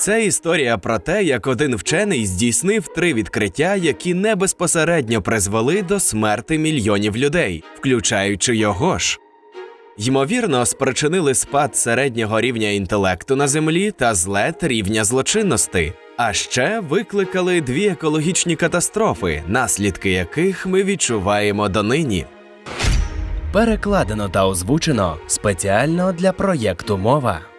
Це історія про те, як один вчений здійснив три відкриття, які не безпосередньо призвели до смерти мільйонів людей, включаючи його ж. Ймовірно, спричинили спад середнього рівня інтелекту на землі та злет рівня злочинності, а ще викликали дві екологічні катастрофи, наслідки яких ми відчуваємо донині. Перекладено та озвучено спеціально для проєкту Мова.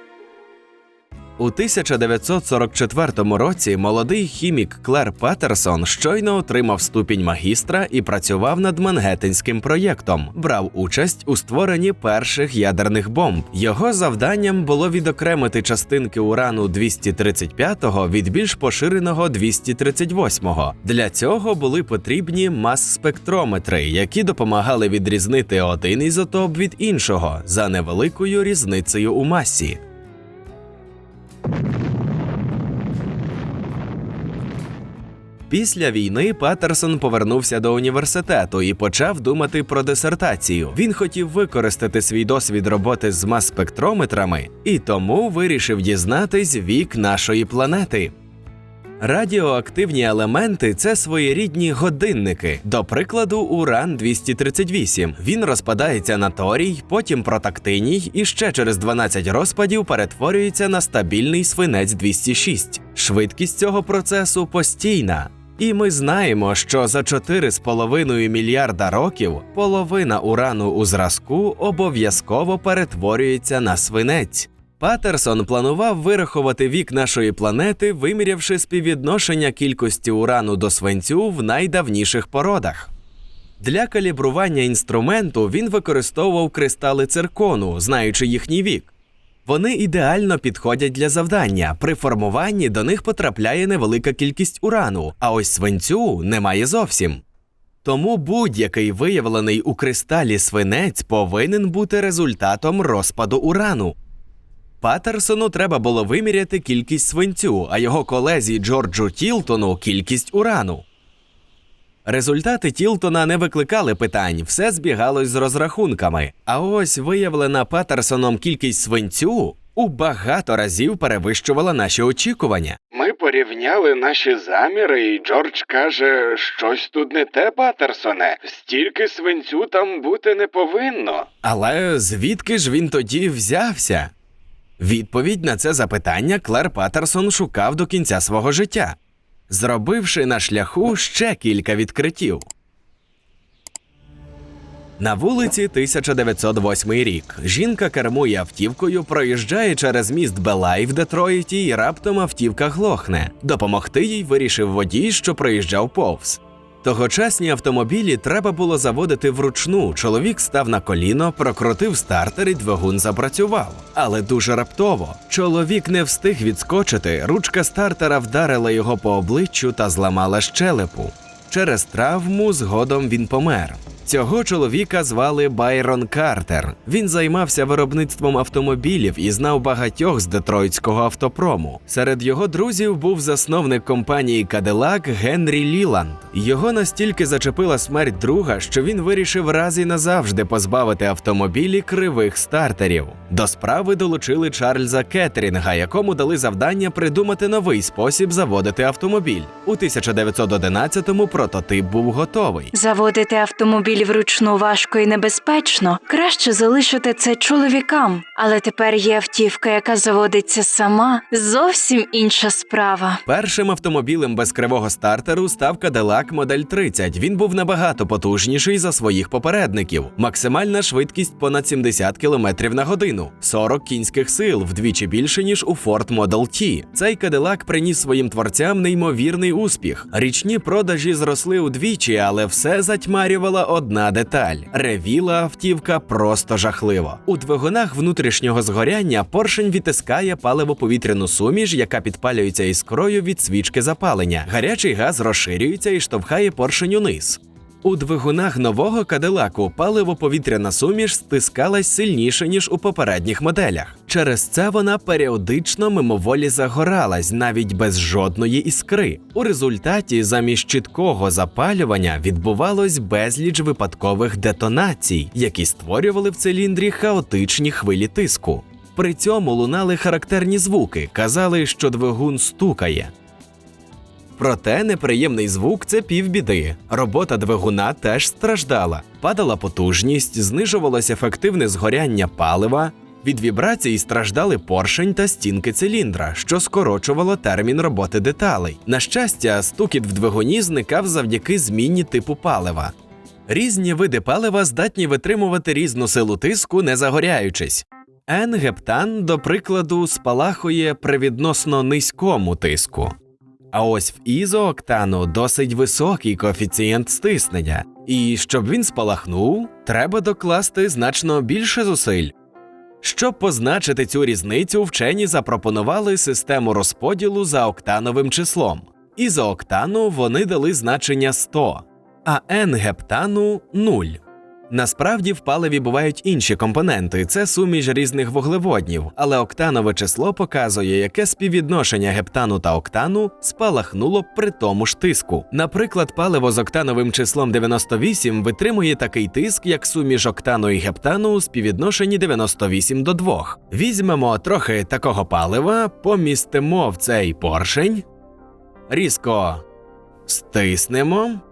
У 1944 році молодий хімік Клер Паттерсон щойно отримав ступінь магістра і працював над Мангеттенським проєктом. Брав участь у створенні перших ядерних бомб. Його завданням було відокремити частинки урану 235-го від більш поширеного 238-го. Для цього були потрібні мас-спектрометри, які допомагали відрізнити один ізотоп від іншого за невеликою різницею у масі. Після війни Паттерсон повернувся до університету і почав думати про дисертацію. Він хотів використати свій досвід роботи з мас-спектрометрами і тому вирішив дізнатись вік нашої планети. Радіоактивні елементи це своєрідні годинники. До прикладу, уран 238. Він розпадається на торій, потім протактиній і ще через 12 розпадів перетворюється на стабільний свинець 206. Швидкість цього процесу постійна. І ми знаємо, що за 4,5 мільярда років половина урану у зразку обов'язково перетворюється на свинець. Патерсон планував вирахувати вік нашої планети, вимірявши співвідношення кількості урану до свинцю в найдавніших породах. Для калібрування інструменту він використовував кристали циркону, знаючи їхній вік. Вони ідеально підходять для завдання. При формуванні до них потрапляє невелика кількість урану, а ось свинцю немає зовсім. Тому будь-який виявлений у кристалі свинець повинен бути результатом розпаду урану. Патерсону треба було виміряти кількість свинцю, а його колезі Джорджу Тілтону кількість урану. Результати Тілтона не викликали питань, все збігалось з розрахунками. А ось виявлена Патерсоном кількість свинцю у багато разів перевищувала наші очікування. Ми порівняли наші заміри, і Джордж каже, щось тут не те, Патерсоне. Стільки свинцю там бути не повинно. Але звідки ж він тоді взявся? Відповідь на це запитання Клер Паттерсон шукав до кінця свого життя, зробивши на шляху ще кілька відкриттів. На вулиці 1908 рік жінка кермує автівкою, проїжджає через міст Белай в Детройті і раптом автівка глохне. Допомогти їй вирішив водій, що проїжджав повз. Тогочасні автомобілі треба було заводити вручну. Чоловік став на коліно, прокрутив стартер і двигун запрацював. Але дуже раптово. Чоловік не встиг відскочити. Ручка стартера вдарила його по обличчю та зламала щелепу. Через травму згодом він помер. Цього чоловіка звали Байрон Картер. Він займався виробництвом автомобілів і знав багатьох з детройтського автопрому. Серед його друзів був засновник компанії Cadillac Генрі Ліланд. Його настільки зачепила смерть друга, що він вирішив раз і назавжди позбавити автомобілі кривих стартерів. До справи долучили Чарльза Кеттерінга, якому дали завдання придумати новий спосіб заводити автомобіль. У 1911-му прототип був готовий. Заводити автомобіль вручну важко і небезпечно. Краще залишити це чоловікам. Але тепер є автівка, яка заводиться сама. Зовсім інша справа. Першим автомобілем без кривого стартеру став Cadillac Модель 30. Він був набагато потужніший за своїх попередників. Максимальна швидкість понад 70 км на годину, 40 кінських сил, вдвічі більше ніж у Ford Model T. Цей Cadillac приніс своїм творцям неймовірний успіх. Річні продажі зросли удвічі, але все затьмарювала одна деталь: ревіла автівка просто жахливо. У двигунах внутрішнього згоряння поршень відтискає паливо-повітряну суміш, яка підпалюється іскрою від свічки запалення. Гарячий газ розширюється і штовхає поршень униз. У двигунах нового кадилаку паливо-повітряна суміш стискалась сильніше ніж у попередніх моделях. Через це вона періодично мимоволі загоралась навіть без жодної іскри. У результаті замість чіткого запалювання відбувалось безліч випадкових детонацій, які створювали в циліндрі хаотичні хвилі тиску. При цьому лунали характерні звуки, казали, що двигун стукає. Проте неприємний звук це півбіди. Робота двигуна теж страждала. Падала потужність, знижувалось ефективне згоряння палива. Від вібрацій страждали поршень та стінки циліндра, що скорочувало термін роботи деталей. На щастя, стукіт в двигуні зникав завдяки зміні типу палива. Різні види палива здатні витримувати різну силу тиску, не загоряючись. N-гептан, до прикладу, спалахує при відносно низькому тиску. А ось в ізооктану досить високий коефіцієнт стиснення, і щоб він спалахнув, треба докласти значно більше зусиль. Щоб позначити цю різницю, вчені запропонували систему розподілу за октановим числом. Ізооктану вони дали значення 100, а N-гептану 0. Насправді в паливі бувають інші компоненти, це суміш різних вуглеводнів, але октанове число показує, яке співвідношення гептану та октану спалахнуло при тому ж тиску. Наприклад, паливо з октановим числом 98 витримує такий тиск, як суміш октану і гептану у співвідношенні 98 до 2. Візьмемо трохи такого палива, помістимо в цей поршень, різко стиснемо.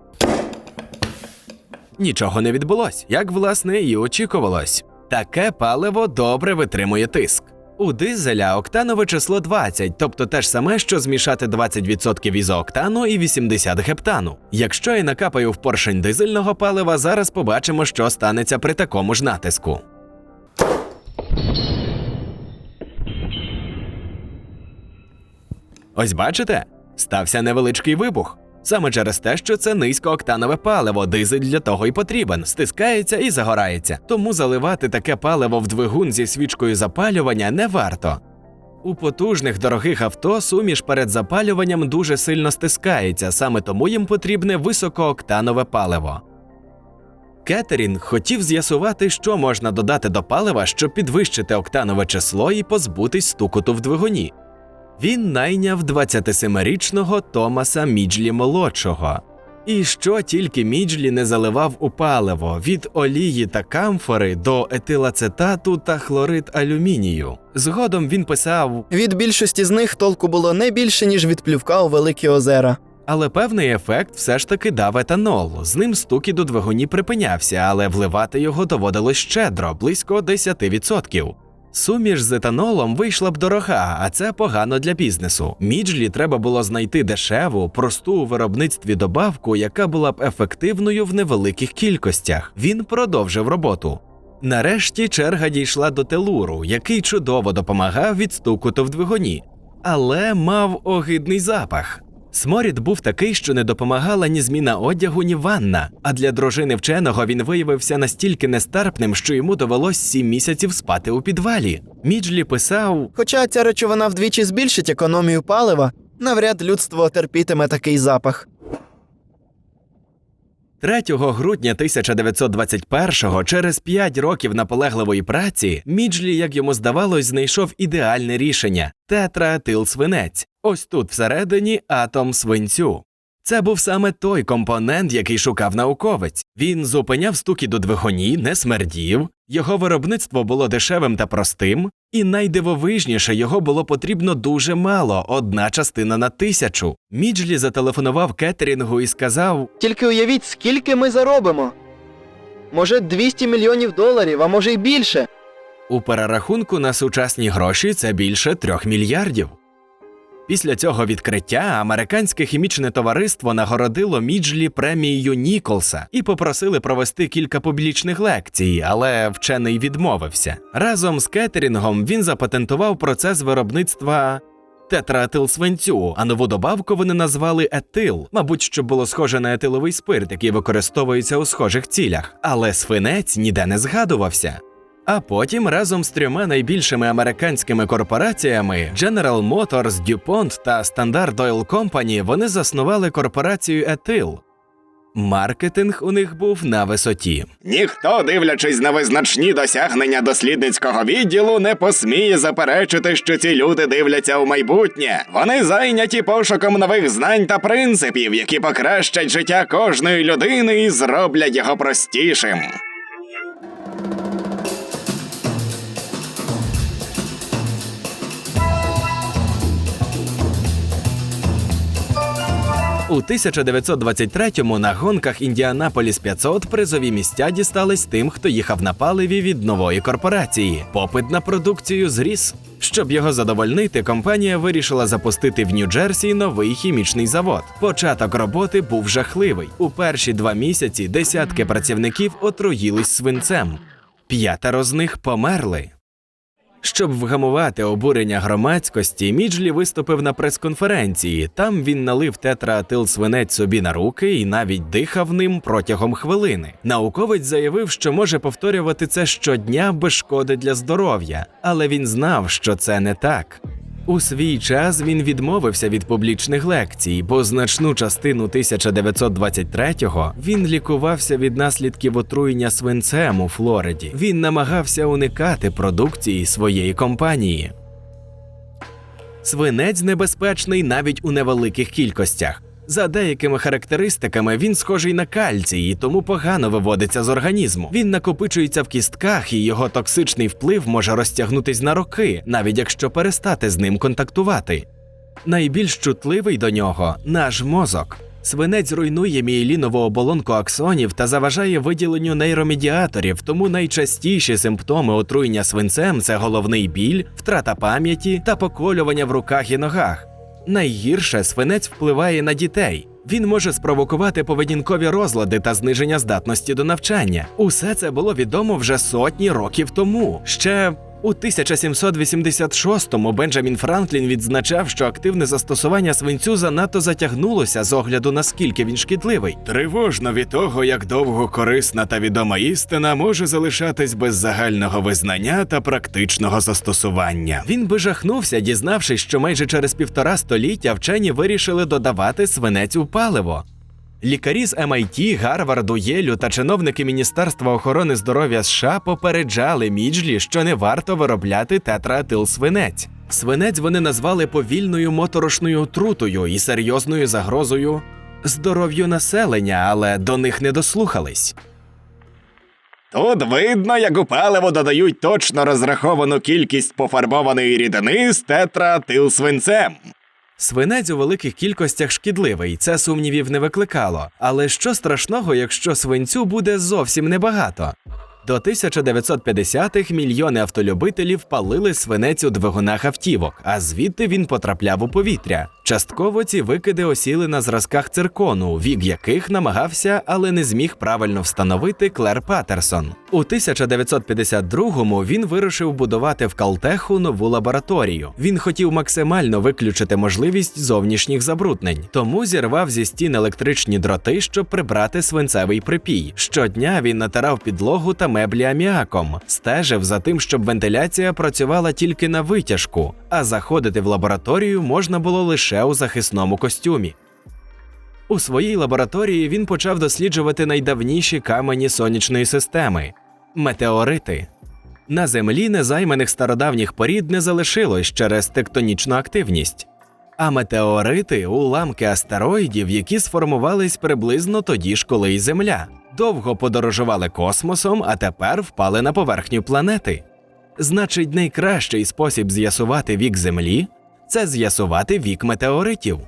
Нічого не відбулось, як власне і очікувалось. Таке паливо добре витримує тиск. У дизеля октанове число 20, тобто те ж саме, що змішати 20% ізооктану і 80 гептану. Якщо я накапаю в поршень дизельного палива, зараз побачимо, що станеться при такому ж натиску. Ось бачите, стався невеличкий вибух. Саме через те, що це низькооктанове паливо, дизель для того й потрібен, стискається і загорається. Тому заливати таке паливо в двигун зі свічкою запалювання не варто. У потужних дорогих авто суміш перед запалюванням дуже сильно стискається, саме тому їм потрібне високооктанове паливо. Кетерін хотів з'ясувати, що можна додати до палива, щоб підвищити октанове число і позбутись стукоту в двигуні. Він найняв 27-річного Томаса Міджлі молодшого. І що тільки Міджлі не заливав у паливо від олії та камфори до етилацетату та хлорид алюмінію. Згодом він писав, Від більшості з них толку було не більше, ніж від плювка у великі озера. але певний ефект все ж таки дав етанол. З ним стукіт у двигуні припинявся, але вливати його доводилось щедро, близько 10%. Суміш з етанолом вийшла б дорога, а це погано для бізнесу. Міджлі треба було знайти дешеву, просту у виробництві добавку, яка була б ефективною в невеликих кількостях. Він продовжив роботу. Нарешті черга дійшла до телуру, який чудово допомагав від стукоту в двигуні, але мав огидний запах. Сморід був такий, що не допомагала ні зміна одягу, ні ванна. А для дружини вченого він виявився настільки нестерпним, що йому довелось сім місяців спати у підвалі. Міджлі писав: Хоча ця речовина вдвічі збільшить економію палива, навряд людство терпітиме такий запах. 3 грудня 1921-го, через 5 років наполегливої праці, Міджлі, як йому здавалось, знайшов ідеальне рішення тетраетилсвинець. Ось тут всередині атом свинцю. Це був саме той компонент, який шукав науковець. Він зупиняв стуки до двигуні, не смердів, його виробництво було дешевим та простим, і найдивовижніше його було потрібно дуже мало одна частина на тисячу. Міджлі зателефонував кетерінгу і сказав: Тільки уявіть, скільки ми заробимо. Може, 200 мільйонів доларів, а може й більше. У перерахунку на сучасні гроші це більше трьох мільярдів. Після цього відкриття американське хімічне товариство нагородило Міджлі премією Ніколса і попросили провести кілька публічних лекцій, але вчений відмовився. Разом з кетерінгом він запатентував процес виробництва тетраетилсвинцю, а нову добавку вони назвали етил, мабуть, що було схоже на етиловий спирт, який використовується у схожих цілях, але свинець ніде не згадувався. А потім разом з трьома найбільшими американськими корпораціями General Motors, DuPont та Standard Oil Company вони заснували корпорацію Етил. Маркетинг у них був на висоті. Ніхто, дивлячись на визначні досягнення дослідницького відділу, не посміє заперечити, що ці люди дивляться у майбутнє. Вони зайняті пошуком нових знань та принципів, які покращать життя кожної людини і зроблять його простішим. У 1923-му на гонках Індіанаполіс 500 призові місця дістались тим, хто їхав на паливі від нової корпорації. Попит на продукцію зріс. Щоб його задовольнити, компанія вирішила запустити в Нью-Джерсі новий хімічний завод. Початок роботи був жахливий. У перші два місяці десятки працівників отруїлись свинцем. П'ятеро з них померли. Щоб вгамувати обурення громадськості, Міджлі виступив на прес-конференції. Там він налив тетраатил свинець собі на руки і навіть дихав ним протягом хвилини. Науковець заявив, що може повторювати це щодня без шкоди для здоров'я, але він знав, що це не так. У свій час він відмовився від публічних лекцій, бо значну частину 1923-го він лікувався від наслідків отруєння свинцем у Флориді. Він намагався уникати продукції своєї компанії. Свинець небезпечний навіть у невеликих кількостях. За деякими характеристиками він схожий на кальцій і тому погано виводиться з організму. Він накопичується в кістках, і його токсичний вплив може розтягнутись на роки, навіть якщо перестати з ним контактувати. Найбільш чутливий до нього наш мозок. Свинець руйнує мієлінову оболонку аксонів та заважає виділенню нейромедіаторів, тому найчастіші симптоми отруєння свинцем це головний біль, втрата пам'яті та поколювання в руках і ногах. Найгірше свинець впливає на дітей. Він може спровокувати поведінкові розлади та зниження здатності до навчання. Усе це було відомо вже сотні років тому. Ще у 1786-му Бенджамін Франклін відзначав, що активне застосування свинцю занадто затягнулося з огляду на скільки він шкідливий. Тривожно від того, як довго корисна та відома істина може залишатись без загального визнання та практичного застосування. Він би жахнувся, дізнавшись, що майже через півтора століття вчені вирішили додавати свинець у паливо. Лікарі з MIT, Гарварду, Єлю та чиновники Міністерства охорони здоров'я США попереджали Міджлі, що не варто виробляти тетраатил свинець. Свинець вони назвали повільною моторошною отрутою і серйозною загрозою здоров'ю населення, але до них не дослухались. Тут видно, як у паливо додають точно розраховану кількість пофарбованої рідини з тетраатилсвинцем. Свинець у великих кількостях шкідливий, це сумнівів не викликало. Але що страшного, якщо свинцю буде зовсім небагато? До 1950-х мільйони автолюбителів палили свинець у двигунах автівок, а звідти він потрапляв у повітря. Частково ці викиди осіли на зразках циркону, вік яких намагався, але не зміг правильно встановити Клер Паттерсон. У 1952-му він вирушив будувати в Калтеху нову лабораторію. Він хотів максимально виключити можливість зовнішніх забруднень, тому зірвав зі стін електричні дроти, щоб прибрати свинцевий припій. Щодня він натирав підлогу та меблі аміаком, стежив за тим, щоб вентиляція працювала тільки на витяжку, а заходити в лабораторію можна було лише у захисному костюмі. У своїй лабораторії він почав досліджувати найдавніші камені сонячної системи метеорити. На землі незайманих стародавніх порід не залишилось через тектонічну активність. А метеорити уламки астероїдів, які сформувались приблизно тоді ж, коли й Земля, довго подорожували космосом, а тепер впали на поверхню планети. Значить, найкращий спосіб з'ясувати вік Землі це з'ясувати вік метеоритів.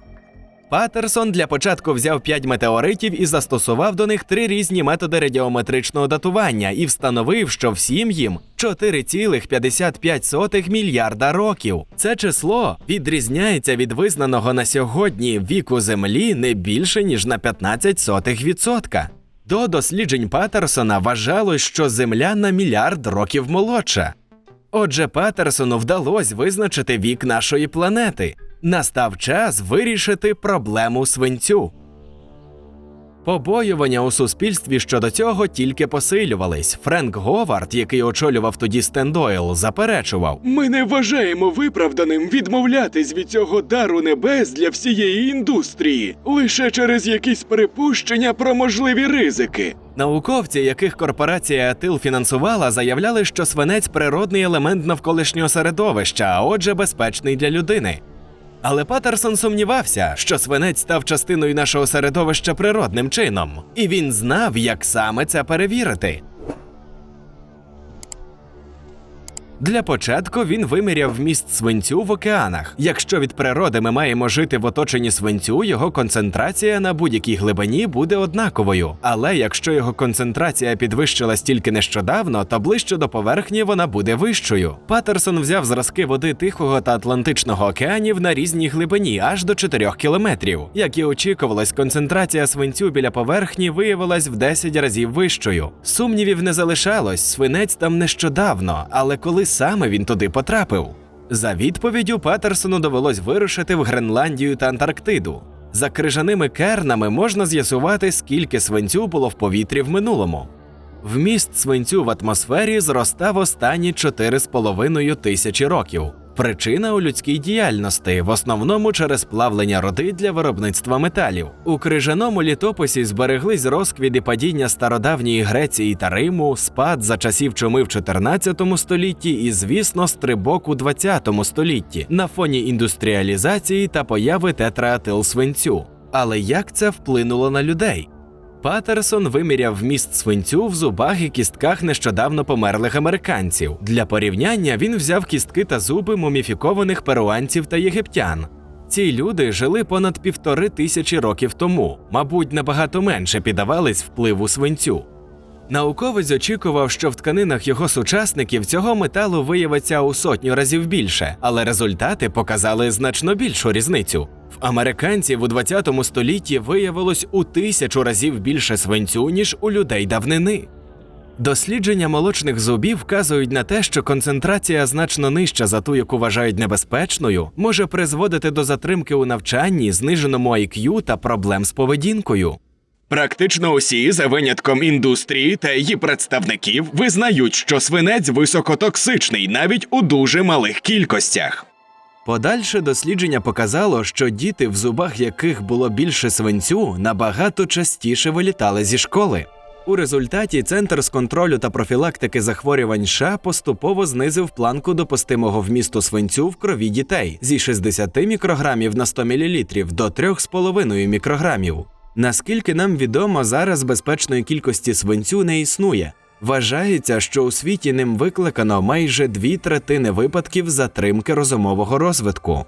Паттерсон для початку взяв 5 метеоритів і застосував до них три різні методи радіометричного датування і встановив, що всім їм 4,55 мільярда років. Це число відрізняється від визнаного на сьогодні віку Землі не більше ніж на 15%. До досліджень Паттерсона вважалось, що Земля на мільярд років молодша. Отже, Петерсону вдалося визначити вік нашої планети. Настав час вирішити проблему свинцю. Побоювання у суспільстві щодо цього тільки посилювались. Френк Говард, який очолював тоді Стендойл, заперечував: Ми не вважаємо виправданим відмовлятись від цього дару небес для всієї індустрії лише через якісь припущення про можливі ризики. Науковці, яких корпорація Атил фінансувала, заявляли, що свинець природний елемент навколишнього середовища, а отже, безпечний для людини. Але Патерсон сумнівався, що свинець став частиною нашого середовища природним чином, і він знав, як саме це перевірити. Для початку він виміряв вміст свинцю в океанах. Якщо від природи ми маємо жити в оточенні свинцю, його концентрація на будь-якій глибині буде однаковою. Але якщо його концентрація підвищилась тільки нещодавно, то ближче до поверхні вона буде вищою. Патерсон взяв зразки води Тихого та Атлантичного океанів на різній глибині аж до 4 кілометрів. Як і очікувалось, концентрація свинцю біля поверхні виявилась в 10 разів вищою. Сумнівів не залишалось, свинець там нещодавно, але коли саме він туди потрапив? За відповіддю Патерсону довелось вирушити в Гренландію та Антарктиду. За крижаними кернами можна з'ясувати, скільки свинцю було в повітрі в минулому. Вміст свинцю в атмосфері зростав останні 4,5 тисячі років. Причина у людській діяльності, в основному через плавлення роди для виробництва металів. У крижаному літописі збереглись розквіт і падіння стародавньої Греції та Риму, спад за часів чуми в 14 столітті і, звісно, стрибок у 20 столітті на фоні індустріалізації та появи тетраетилсвинцю. Але як це вплинуло на людей? Патерсон виміряв вміст свинцю в зубах і кістках нещодавно померлих американців. Для порівняння він взяв кістки та зуби муміфікованих перуанців та єгиптян. Ці люди жили понад півтори тисячі років тому, мабуть, набагато менше піддавались впливу свинцю. Науковець очікував, що в тканинах його сучасників цього металу виявиться у сотню разів більше, але результати показали значно більшу різницю. В американців у 20 столітті виявилось у тисячу разів більше свинцю, ніж у людей давнини. Дослідження молочних зубів вказують на те, що концентрація значно нижча за ту, яку вважають небезпечною, може призводити до затримки у навчанні, зниженому IQ та проблем з поведінкою. Практично усі, за винятком індустрії та її представників, визнають, що свинець високотоксичний навіть у дуже малих кількостях. Подальше дослідження показало, що діти, в зубах яких було більше свинцю, набагато частіше вилітали зі школи. У результаті Центр з контролю та профілактики захворювань США поступово знизив планку допустимого вмісту свинцю в крові дітей зі 60 мікрограмів на 100 мл до 3,5 мікрограмів. Наскільки нам відомо, зараз безпечної кількості свинцю не існує. Вважається, що у світі ним викликано майже дві третини випадків затримки розумового розвитку.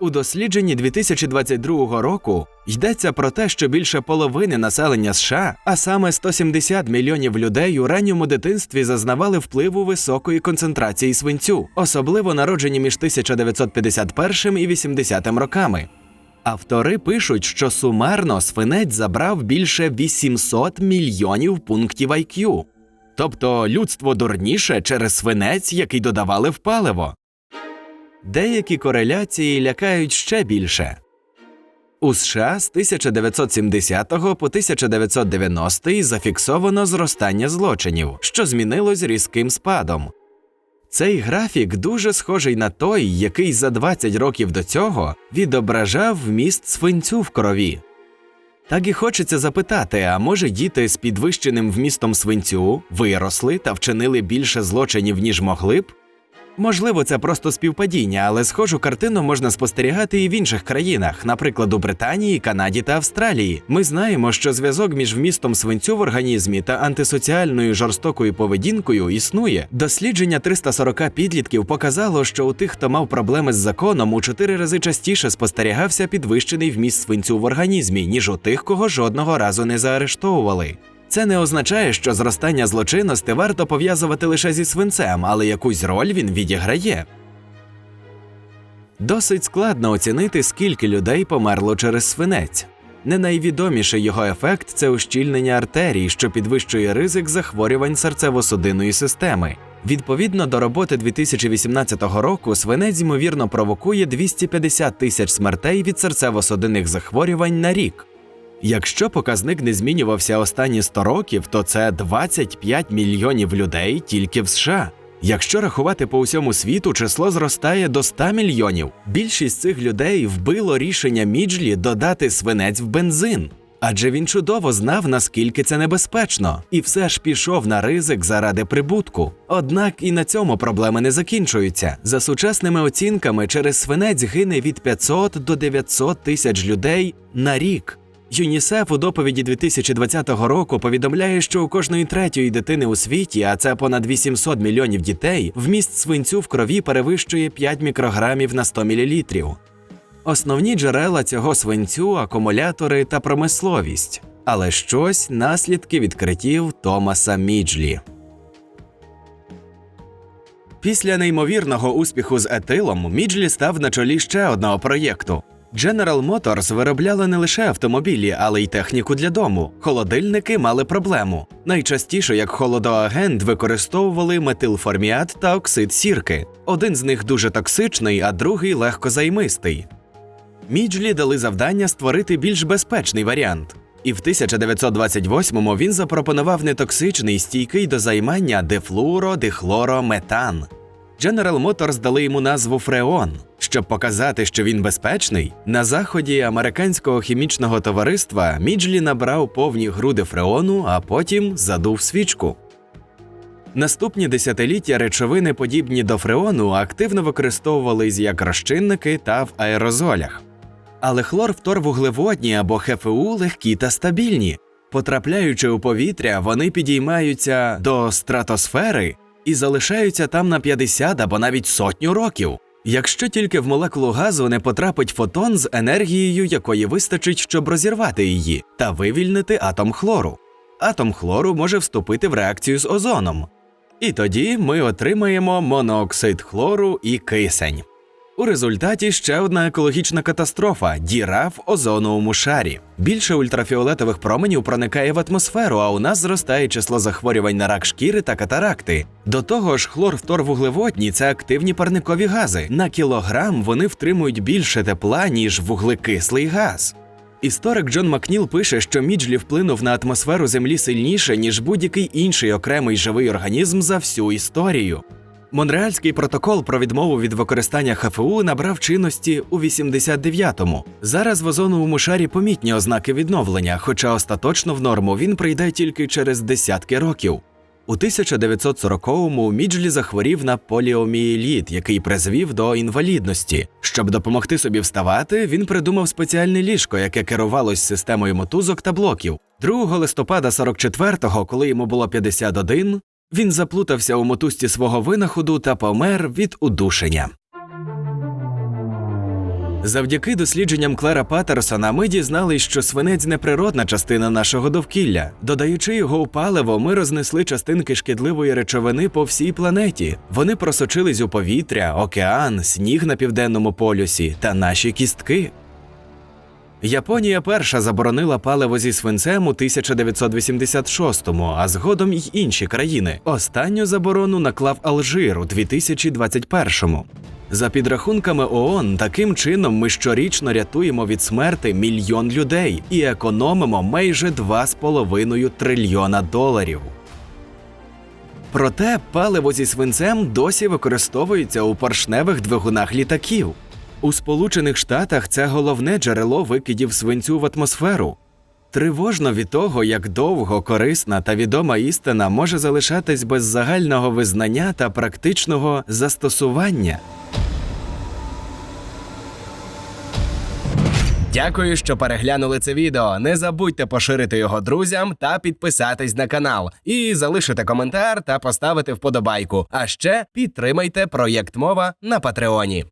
У дослідженні 2022 року йдеться про те, що більше половини населення США, а саме 170 мільйонів людей у ранньому дитинстві зазнавали впливу високої концентрації свинцю, особливо народжені між 1951 і 80 роками. Автори пишуть, що сумарно свинець забрав більше 800 мільйонів пунктів IQ. Тобто людство дурніше через свинець, який додавали в паливо. Деякі кореляції лякають ще більше. У США з 1970 по 1990 зафіксовано зростання злочинів, що змінилось різким спадом. Цей графік дуже схожий на той, який за 20 років до цього відображав вміст свинцю в крові. Так і хочеться запитати: а може діти з підвищеним вмістом свинцю виросли та вчинили більше злочинів, ніж могли б? Можливо, це просто співпадіння, але схожу картину можна спостерігати і в інших країнах, наприклад, у Британії, Канаді та Австралії. Ми знаємо, що зв'язок між вмістом свинцю в організмі та антисоціальною жорстокою поведінкою існує. Дослідження 340 підлітків показало, що у тих, хто мав проблеми з законом, у чотири рази частіше спостерігався підвищений вміст свинцю в організмі, ніж у тих, кого жодного разу не заарештовували. Це не означає, що зростання злочинності варто пов'язувати лише зі свинцем, але якусь роль він відіграє. Досить складно оцінити, скільки людей померло через свинець. Не найвідоміший його ефект це ущільнення артерій, що підвищує ризик захворювань серцево-судинної системи. Відповідно до роботи 2018 року, свинець ймовірно провокує 250 тисяч смертей від серцево-судинних захворювань на рік. Якщо показник не змінювався останні 100 років, то це 25 мільйонів людей тільки в США. Якщо рахувати по усьому світу, число зростає до 100 мільйонів. Більшість цих людей вбило рішення Міджлі додати свинець в бензин. Адже він чудово знав, наскільки це небезпечно, і все ж пішов на ризик заради прибутку. Однак і на цьому проблеми не закінчуються. За сучасними оцінками, через свинець гине від 500 до 900 тисяч людей на рік. ЮНІСЕФ у доповіді 2020 року повідомляє, що у кожної третьої дитини у світі, а це понад 800 мільйонів дітей, вміст свинцю в крові перевищує 5 мікрограмів на 100 мл. Основні джерела цього свинцю акумулятори та промисловість, але щось наслідки відкриттів Томаса Міджлі. Після неймовірного успіху з етилом Міджлі став на чолі ще одного проєкту. General Motors виробляли не лише автомобілі, але й техніку для дому. Холодильники мали проблему. Найчастіше як холодоагент використовували метилформіат та оксид сірки. Один з них дуже токсичний, а другий легкозаймистий. Міджлі дали завдання створити більш безпечний варіант. І в 1928-му він запропонував нетоксичний стійкий до займання дифлуородихлорометан. General Motors дали йому назву Фреон. Щоб показати, що він безпечний, на заході американського хімічного товариства Міджлі набрав повні груди фреону, а потім задув свічку. Наступні десятиліття речовини, подібні до фреону, активно використовувались як розчинники та в аерозолях. Але хлорфторвуглеводні або ХФУ легкі та стабільні. Потрапляючи у повітря, вони підіймаються до стратосфери і залишаються там на 50 або навіть сотню років. Якщо тільки в молекулу газу не потрапить фотон з енергією, якої вистачить, щоб розірвати її, та вивільнити атом хлору. Атом хлору може вступити в реакцію з озоном. І тоді ми отримаємо монооксид хлору і кисень. У результаті ще одна екологічна катастрофа діра в озоновому шарі. Більше ультрафіолетових променів проникає в атмосферу, а у нас зростає число захворювань на рак шкіри та катаракти. До того ж, хлорфторвуглеводні це активні парникові гази. На кілограм вони втримують більше тепла, ніж вуглекислий газ. Історик Джон Макніл пише, що Міджлі вплинув на атмосферу Землі сильніше, ніж будь-який інший окремий живий організм за всю історію. Монреальський протокол про відмову від використання ХФУ набрав чинності у 89-му. Зараз в озоновому шарі помітні ознаки відновлення, хоча остаточно в норму він прийде тільки через десятки років. У 1940-му Міджлі захворів на поліомієліт, який призвів до інвалідності. Щоб допомогти собі вставати, він придумав спеціальне ліжко, яке керувалось системою мотузок та блоків. 2 листопада 44-го, коли йому було 51, він заплутався у мотузці свого винаходу та помер від удушення. Завдяки дослідженням Клера Паттерсона ми дізнались, що свинець неприродна частина нашого довкілля. Додаючи його у паливо, ми рознесли частинки шкідливої речовини по всій планеті. Вони просочились у повітря, океан, сніг на південному полюсі та наші кістки. Японія перша заборонила паливо зі свинцем у 1986-му, а згодом й інші країни. Останню заборону наклав Алжир у 2021-му. За підрахунками ООН, таким чином ми щорічно рятуємо від смерти мільйон людей і економимо майже 2,5 трильйона доларів. Проте паливо зі свинцем досі використовується у поршневих двигунах літаків. У Сполучених Штатах це головне джерело викидів свинцю в атмосферу. Тривожно від того, як довго корисна та відома істина може залишатись без загального визнання та практичного застосування. Дякую, що переглянули це відео. Не забудьте поширити його друзям та підписатись на канал. І залишити коментар та поставити вподобайку. А ще підтримайте проєкт мова на Патреоні.